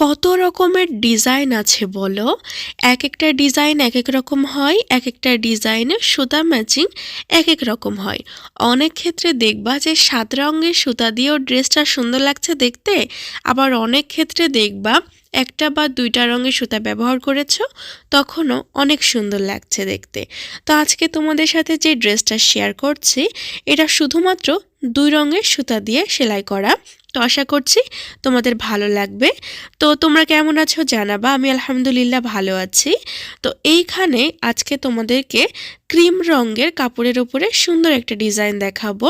কত রকমের ডিজাইন আছে বলো? এক একটা ডিজাইন এক এক রকম হয় এক একটা ডিজাইনে সুতা ম্যাচিং এক এক রকম হয়। অনেক ক্ষেত্রে দেখবা যে সাত রঙের সুতা দিয়েও ড্রেসটা সুন্দর লাগছে দেখতে, আবার অনেক ক্ষেত্রে দেখবা একটা বা দুইটা রঙের সুতা ব্যবহার করেছ, তখনও অনেক সুন্দর লাগছে দেখতে। তো আজকে তোমাদের সাথে যে ড্রেসটা শেয়ার করছি, এটা শুধুমাত্র দুই রঙের সুতা দিয়ে সেলাই করা। তো আশা করছি তোমাদের ভালো লাগবে। তো তোমরা কেমন আছো জানাবা, আমি আলহামদুলিল্লাহ ভালো আছি। তো এইখানে আজকে তোমাদেরকে ক্রিম রঙের কাপড়ের উপরে সুন্দর একটা ডিজাইন দেখাবো।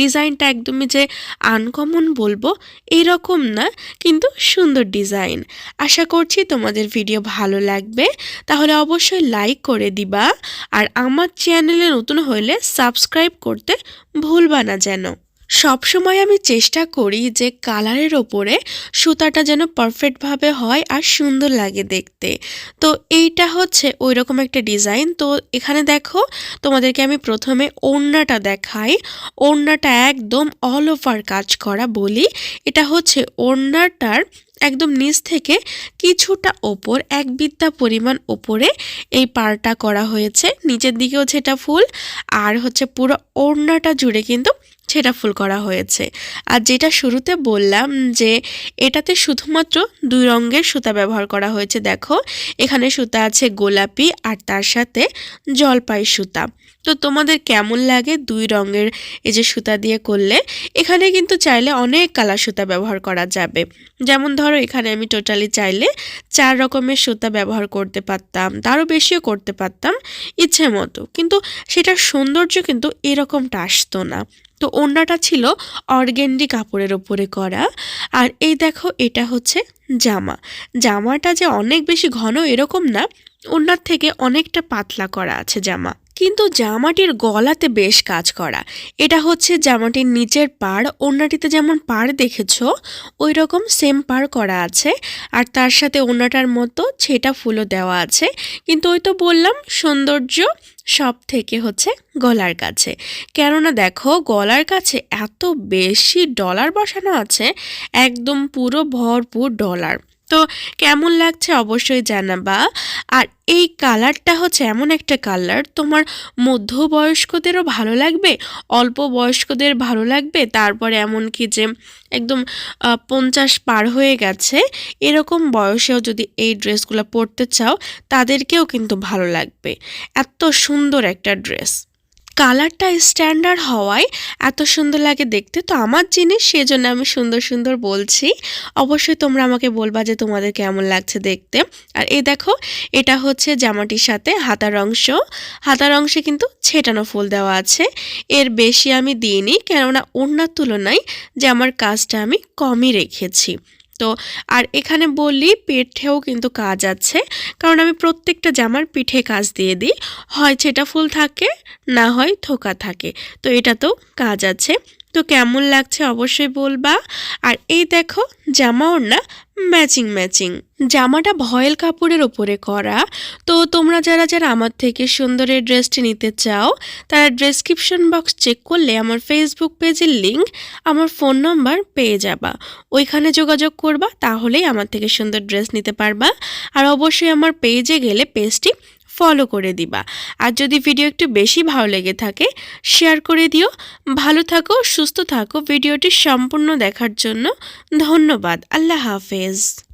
ডিজাইনটা একদমই যে আনকমন বলব এরকম না, কিন্তু সুন্দর ডিজাইন। আশা করছি তোমাদের ভিডিও ভালো লাগবে। তাহলে অবশ্যই লাইক করে দিবা, আর আমার চ্যানেলে নতুন হলে সাবস্ক্রাইব করতে ভুলবা না যেন। সবসময় আমি চেষ্টা করি যে কালারের ওপরে সুতাটা যেন পারফেক্টভাবে হয় আর সুন্দর লাগে দেখতে। তো এইটা হচ্ছে ওই রকম একটা ডিজাইন। তো এখানে দেখো, তোমাদেরকে আমি প্রথমে ওড়নাটা দেখাই। ওড়নাটা একদম অল ওভার কাজ করা বলি। এটা হচ্ছে ওড়নাটার একদম নিচ থেকে কিছুটা ওপর, এক বিদ্যা পরিমাণ ওপরে এই পারটা করা হয়েছে। নিচের দিকেও সেটা ফুল। আর হচ্ছে পুরো ওড়নাটা জুড়ে কিন্তু সেটা ফুল করা হয়েছে। আর যেটা শুরুতে বললাম যে এটাতে শুধুমাত্র দুই রঙের সুতা ব্যবহার করা হয়েছে, দেখো। এখানে সুতা আছে গোলাপি আর তার সাথে জলপাই সুতা। তো তোমাদের কেমন লাগে দুই রঙের এই যে সুতা দিয়ে করলে? এখানে কিন্তু চাইলে অনেক কালার সুতা ব্যবহার করা যাবে। যেমন ধরো, এখানে আমি টোটালি চাইলে চার রকমের সুতা ব্যবহার করতে পারতাম, তারও বেশিও করতে পারতাম, ইচ্ছে মতো। কিন্তু সেটার সৌন্দর্য কিন্তু এরকমটা আসতো না। তো ওড়নাটা ছিল অর্গেন্ডি কাপড়ের ওপরে করা। আর এই দেখো, এটা হচ্ছে জামা। জামাটা যে অনেক বেশি ঘন এরকম না, ওড়নার থেকে অনেকটা পাতলা করা আছে জামা। কিন্তু জামাটির গলাতে বেশ কাজ করা। এটা হচ্ছে জামাটির নিচের পাড়, ওড়নাটিতে যেমন পাড় দেখেছ ওই রকম সেম পাড় করা আছে। আর তার সাথে ওড়নাটার মতো ছেটা ফুলও দেওয়া আছে। কিন্তু ওই তো বললাম, সৌন্দর্য সব থেকে হচ্ছে গলার কাছে। কেননা দেখো, গলার কাছে এত বেশি ডলার বসানো আছে, একদম পুরো ভরপুর ডলার তো কেমন লাগছে অবশ্যই জানাবা। আর এই কালারটা হচ্ছে এমন একটা কালার, তোমার মধ্যবয়স্কদেরও ভালো লাগবে অল্প বয়স্কদের ভালো লাগবে, তারপরে এমন কি যে একদম পঞ্চাশ পার হয়ে গেছে, এরকম বয়সেও যদি এই ড্রেসগুলো পরতে চাও, তাদেরকেও কিন্তু ভালো লাগবে। এত সুন্দর একটা ড্রেস। কালারটা স্ট্যান্ডার্ড হওয়ায় এত সুন্দর লাগে দেখতে। তো আমার জিনিস সেজন্য আমি সুন্দর সুন্দর বলছি। অবশ্যই তোমরা আমাকে বলবা যে তোমাদের কেমন লাগছে দেখতে। আর এই দেখো, এটা হচ্ছে জামাটির সাথে হাতার অংশ। হাতার অংশে কিন্তু ছেটানো ফুল দেওয়া আছে। এর বেশি আমি দিইনি, কেননা অন্যার তুলনায় জামার কাজটা আমি কমই রেখেছি। তো আর এখানে বলি পেঠেও কিন্তু কাজ আছে। কারণ আমি প্রত্যেকটা জামার পিঠে কাজ দিয়ে দিই। হয় সেটা ফুল থাকে, না হয় থোকা থাকে। তো এটাতেও কাজ আছে। তো কেমন লাগছে অবশ্যই বলবা। আর এই দেখো জামা ওড়না ম্যাচিং ম্যাচিং জামাটা ভয়েল কাপড়ের ওপরে করা। তো তোমরা যারা যারা আমার থেকে সুন্দরের ড্রেসটি নিতে চাও, তারা ডেসক্রিপশন বক্স চেক করলে আমার ফেসবুক পেজের লিঙ্ক আমার ফোন নম্বর পেয়ে যাবা। ওইখানে যোগাযোগ করবা, তাহলেই আমার থেকে সুন্দর ড্রেস নিতে পারবা। আর অবশ্যই আমার পেজে গেলে পেজটি ফলো করে দিবা। আর যদি ভিডিও একটু বেশি ভালো লেগে থাকে শেয়ার করে দিও। ভালো থাকো, সুস্থ থাকো। ভিডিওটি সম্পূর্ণ দেখার জন্য ধন্যবাদ। আল্লাহ হাফেজ।